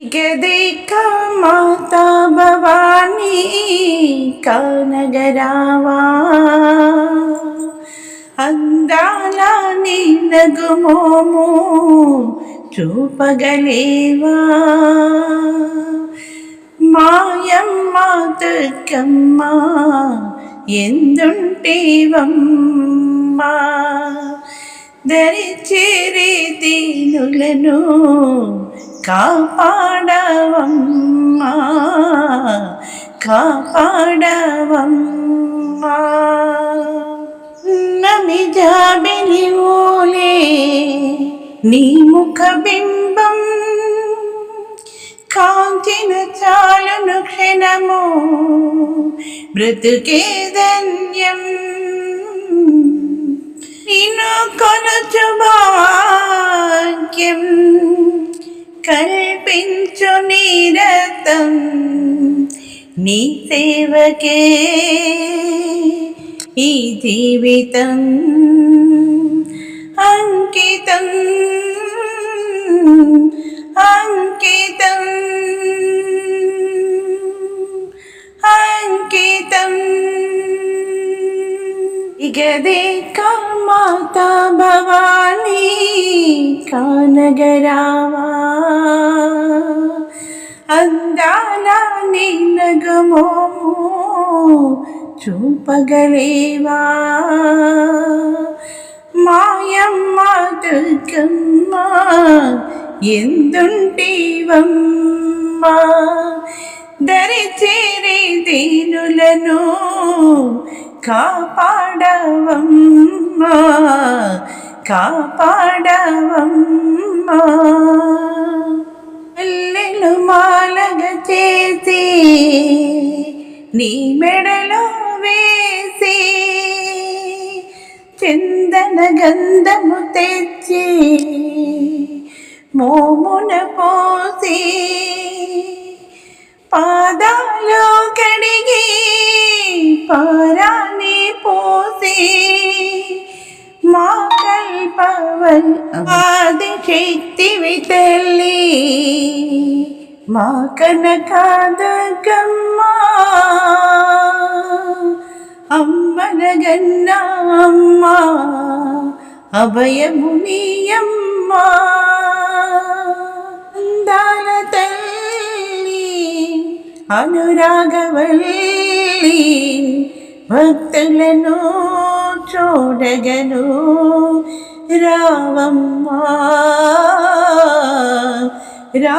గదిక మాతా భవానీ కానగరావా అందాల నిన్నగుమోము చూపగలేవా మాయమ్మ దుర్గమ్మ ఎందుంటేవమ్మా దరిచేరే దీనులను కాపాడవమ్మా కాపాడవమ్మా. నమిజాబిని ఓలే నీ ముఖ బింబం కాంతిన చాలును క్షణము బ్రతుకే ధన్యం. నిన్ను కొనుచు భాగ్యం నీ సేవకే ఈ జీవితం అంకితం అంకితం అంకితం ఇగదే కామాతా భవానీ కానగరావా నిన్నగమోము చూపగలేవా? మాయమ్మ దుర్గమ్మ ఎందుంటివమ్మా దరిచేరి దీనులను కాపాడవమ్మ కాపాడవమ్మా. నీ మెడలో వేసి చందన గంధము తెచ్చి మోమున పోసి పాదాలు కడిగి పారాని పోసి మా కల్పవల్ ఆది శక్తివి తల్లి మా కనకాదగమ్మ అమ్మనగన్న అమ్మ అభయమునియమ్మ అందాల తల్లి అనురాగవల్లి భక్తులను చూడగను రావమ్మా. రా